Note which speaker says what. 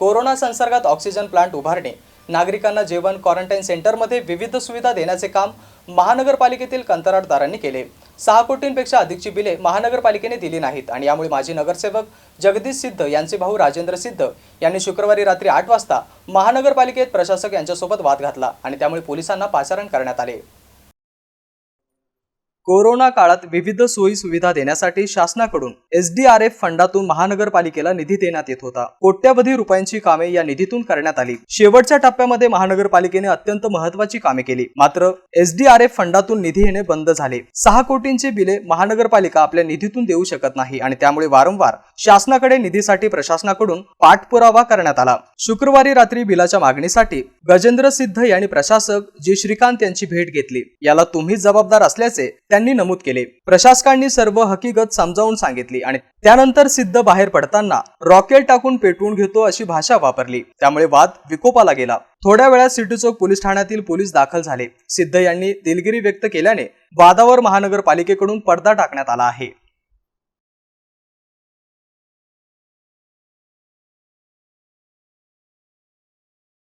Speaker 1: Corona संसर्गात oxygen plant उभारणे नागरिकांना जेवण क्वारंटाईन सेंटरमध्ये विविध सुविधा देण्याचे काम महानगरपालिकेतील कंत्राटदारांनी केले. सहा कोटींपेक्षा अधिकची बिले महानगरपालिकेने दिली नाहीत आणि यामुळे माजी नगरसेवक जगदीश सिद्ध यांचे भाऊ राजेंद्र सिद्ध यांनी शुक्रवारी रात्री आठ वाजता महानगरपालिकेत प्रशासक यांच्यासोबत वाद घातला आणि त्यामुळे पोलिसांना पाचारण करण्यात आले. कोरोना काळात विविध सोयी सुविधा देण्यासाठी शासनाकडून एस डी आर एफ फंडातून महानगरपालिकेला निधी देण्यात येत होता. कोट्यावधी रुपयांची कामे या निधीतून करण्यात आली. शेवटच्या टप्प्यामध्ये महानगरपालिकेने अत्यंत महत्वाची कामे केली. मात्र एस डी आर एफ फंडातून निधी येणे बंद झाले. सहा कोटींचे बिले महानगरपालिका आपल्या निधीतून देऊ शकत नाही आणि त्यामुळे वारंवार शासनाकडे निधीसाठी प्रशासनाकडून पाठपुरावा करण्यात आला. शुक्रवारी रात्री बिलाच्या मागणीसाठी गजेंद्र सिद्ध यांनी प्रशासक जी श्रीकांत यांची भेट घेतली. याला तुम्ही जबाबदार असल्याचे त्यांनी नमूद केले. प्रशासकांनी सर्व हकीकत समजावून सांगितली आणि त्यानंतर सिद्ध बाहेर पडताना रॉकेल टाकून पेटवून घेतो अशी भाषा वापरली. त्यामुळे वाद विकोपाला गेला. थोड्या वेळात सिटी चौक पोलीस ठाण्यातील पोलीस दाखल झाले. सिद्ध यांनी दिलगिरी व्यक्त केल्याने वादावर महानगरपालिकेकडून पडदा टाकण्यात आला आहे.